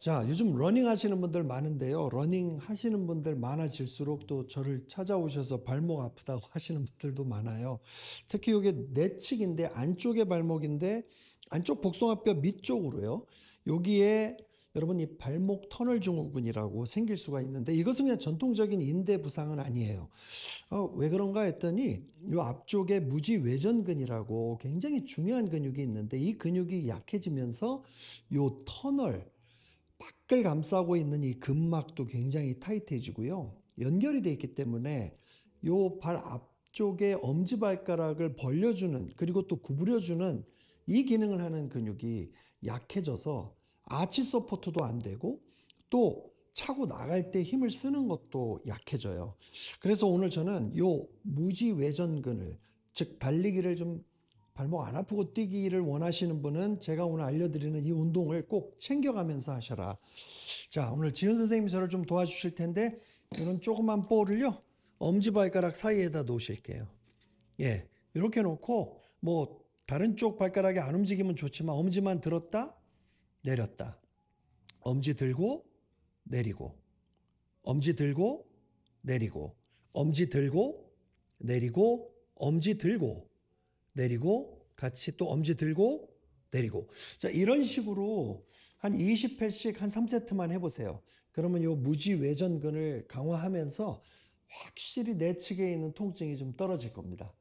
자, 요즘 러닝 하시는 분들 많은데요. 러닝 하시는 분들 많아질수록 또 저를 찾아오셔서 발목 아프다고 하시는 분들도 많아요. 특히 이게 내측인데 안쪽의 발목인데 안쪽 복숭아뼈 밑쪽으로요. 여기에 여러분 이 발목 터널 증후군이라고 생길 수가 있는데 이것은 그냥 전통적인 인대 부상은 아니에요. 어, 왜 그런가 했더니 이 앞쪽에 무지 외전근이라고 굉장히 중요한 근육이 있는데 이 근육이 약해지면서 요 터널 밖을 감싸고 있는 이 근막도 굉장히 타이트해지고요. 연결이 돼 있기 때문에 요 발 앞쪽에 엄지발가락을 벌려주는 그리고 또 구부려주는 이 기능을 하는 근육이 약해져서 아치 서포트도 안 되고 또 차고 나갈 때 힘을 쓰는 것도 약해져요. 그래서 오늘 저는 요 무지 외전근을 즉 달리기를 좀 발목 안 아프고 뛰기를 원하시는 분은 제가 오늘 알려드리는 이 운동을 꼭 챙겨가면서 하셔라. 자, 오늘 지은 선생님이 저를 좀 도와주실 텐데 이런 조그만 볼을요 엄지발가락 사이에다 놓으실게요. 예, 이렇게 놓고 뭐 다른 쪽 발가락이 안 움직이면 좋지만 엄지만 들었다 내렸다. 엄지 들고 내리고 엄지 들고 내리고 엄지 들고 내리고 엄지 들고 내리고 같이 또 엄지 들고 내리고 자 이런 식으로 한 20회씩 한 3세트만 해보세요. 그러면 요 무지 외전근을 강화하면서 확실히 내 측에 있는 통증이 좀 떨어질 겁니다.